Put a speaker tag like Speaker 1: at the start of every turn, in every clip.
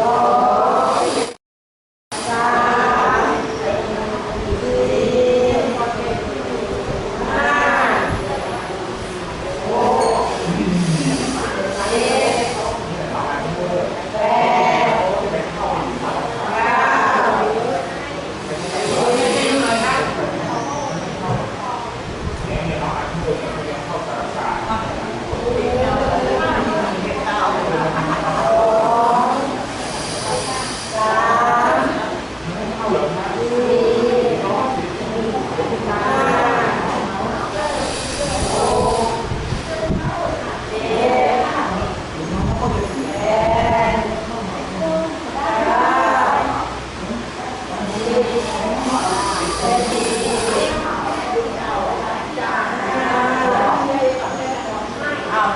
Speaker 1: 와.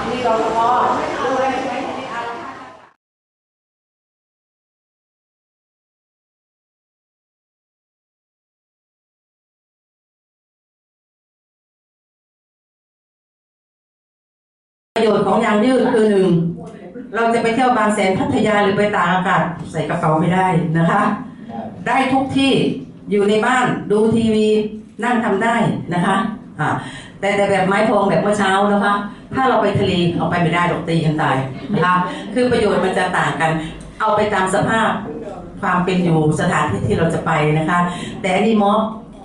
Speaker 1: ทีนี้เราพอดูอะไรไหมทีนี้อะ
Speaker 2: ประโยชน์ของยางยืดคือหนึ่งเราจะไปเที่ยวบางแสนพัทยาหรือไปต่างอากาศใส่กระเป๋าไม่ได้นะคะ ได้ทุกที่อยู่ในบ้านดูทีวีนั่งทำได้นะคะ อ่าแต่แต่แบบไม้พองแบบเมื่อเช้านะคะ ถ้าเราไปทะเลเอาไปไม่ได้หรอกตีกันตายนะคะคือประโยชน์มันจะต่างกัน เอาไปตามสภาพความเป็นอยู่สถานที่ที่เราจะไปนะคะ แต่อันนี้มอ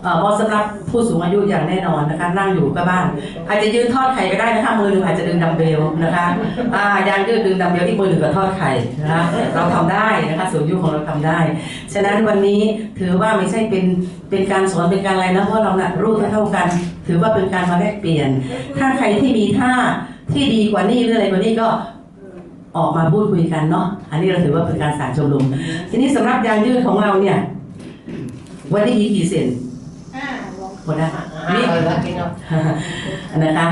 Speaker 2: เอ่อมอสำหรับผู้สูงอายุอย่างแน่นอนนะคะ นั่งอยู่กับบ้าน อาจจะยืนทอดไข่ก็ได้นะคะมือหนึ่งอาจจะดึงดัมเบลนะคะอ่ายางยืดดึงดัมเบลที่มือหนึ่งก็ทอดไข่นะคะเราทำได้นะคะสูงอายุของเราทำได้ ฉะนั้นวันนี้ถือว่าไม่ใช่เป็นเป็นการสอนเป็นการอะไรนะเพราะเราน่ะรู้เท่ากัน ถือว่าเป็นการมาแลกเปลี่ยน ถ้าใครที่มีท่าที่ดีกว่านี้หรืออะไรกว่านี้ก็ออกมาพูดคุยกันเนาะ อันนี้เราถือว่าเป็นการสานชมรมทีนี้สำหรับยางยืดของเราเนี่ย วันนี้มีกี่เซนหมดนะมีนะคะ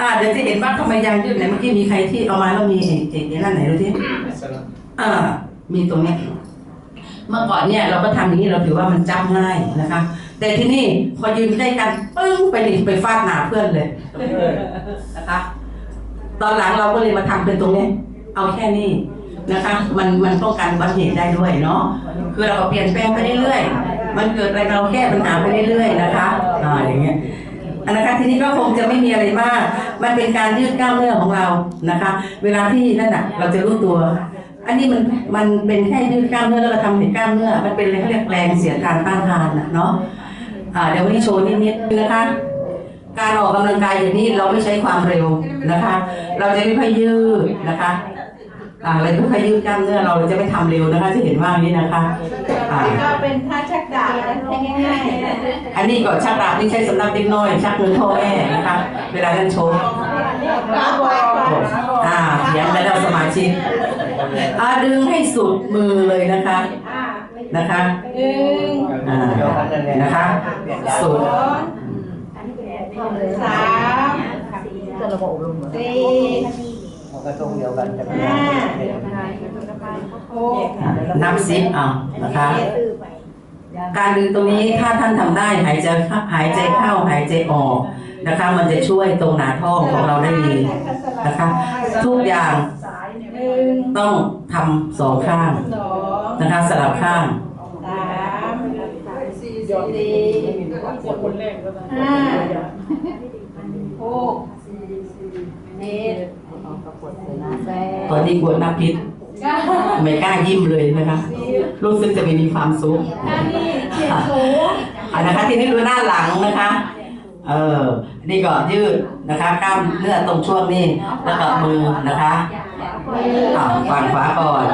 Speaker 2: อ่าเดี๋ยวจะเห็นว่าทำไมยางยืดไหนเมื่อกี้มีใครที่เอามาแล้วมีไอ้ไอ้ไอ้นั่นไหนดูที่อ่า มีตรงเนี้ยเมื่อก่อนเนี่ยเราก็ทำอย่างนี้เราถือว่ามันจับง่ายนะคะ แต่ที่นี่พอยืนใกล้กันปึ้งไปนี่ไปฟาดหนาเพื่อนเลยนะคะตอนหลังเราก็เลยมาทำเป็นตรงนี้เอาแค่นี้นะคะ มันมันป้องกันอุบัติเหตุได้ด้วยเนาะคือเราก็เปลี่ยนแปลงไปเรื่อยๆมันเกิดอะไรเราแก้ปัญหาไปเรื่อยๆนะคะอ่าอย่างเงี้ยอันนะคะทีนี้ก็คงจะไม่มีอะไรมาก มันเป็นการยืดกล้ามเนื้อของเรานะคะ เวลาที่นั่นน่ะ เราจะรู้ตัว อันนี้มันมันเป็นแค่ยืดกล้ามเนื้อแล้วเราทำให้กล้ามเนื้อ มันเป็นอะไรเขาเรียกแรงเสียดทานต้านทานน่ะเนาะ เดี๋ยววันนี้โชว์นิดๆนะคะการออกกำลังกายอย่างนี้เราไม่ใช้ความเร็วนะคะ เราจะไม่ค่อยยืดนะคะอ่าเราจะไม่ค่อยยืดกล้ามเนื้อเราจะไม่ทำเร็วนะคะ จะเห็นว่างนี้นะคะ
Speaker 3: ก็เป็นท่าชักดาบง่ายๆ
Speaker 2: อันนี้ก็ชักดาบที่ใช้สำหรับเด็กน้อย ชักเงินพ่อแม่นะคะ เวลาท่านโชว์
Speaker 3: ขาบอยก่อน
Speaker 2: อ่าเถียงกันแล้วสมาชิกอ่าดึงให้สุดมือเลยนะคะ นะคะ
Speaker 3: หนึ่ง
Speaker 2: อ่านะคะสุด
Speaker 3: สองสามสี่
Speaker 4: กระทรวงเดียวกันจะ
Speaker 3: ห้าหก
Speaker 2: นับซิปเอานะคะการดึงตรงนี้ถ้าท่านทำได้หายใจเข้าหายใจเข้าหายใจออกนะคะ มันจะช่วยตรงหนาท้องของเราได้ดีนะคะ ทุกอย่าง
Speaker 3: หนึ่ง
Speaker 2: ต้องทำสองข้าง
Speaker 3: สอง
Speaker 2: นะคะสลับข้าง
Speaker 3: สามสี่ห้าหกเจ็ด
Speaker 2: ตอนนี้กลัวนับพิษไม่กล้ายิ้มเลยนะคะรู้สึกจะไม่มีความสุข
Speaker 3: อันนี้เจ็ดสูง
Speaker 2: นะคะทีนี้ดูหน้าหลังนะคะ เออ นี่ก็ยืดนะคะกล้ามเนื้อตรงช่วงนี้แล้วก็มือนะคะฝั่งขวาก่อน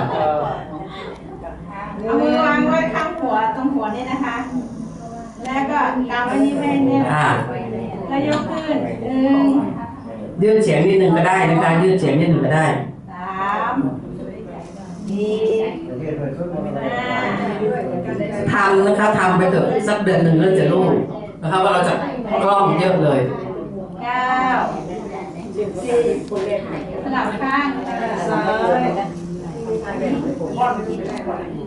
Speaker 3: เอามือวางไว้ข้างหัวตรงหัวนี่นะคะ แล้วก็กำไว้นี่แม่เนี่ย
Speaker 2: อ่า
Speaker 3: แล้วยกขึ้นหนึ่ง
Speaker 2: ยืดเฉียงนิดนึงก็ได้นะคะยืดเฉียงนิดนึงก็ได้
Speaker 3: สามสี่ห้า
Speaker 2: ทำนะคะทำไปเถอะสักเดือนหนึ่งแล้วจะรู้นะคะว่าเราจะคล่องเยอะเลย
Speaker 3: เก้าสิบสลับข้างร้อยหนึ่งสองสามสี่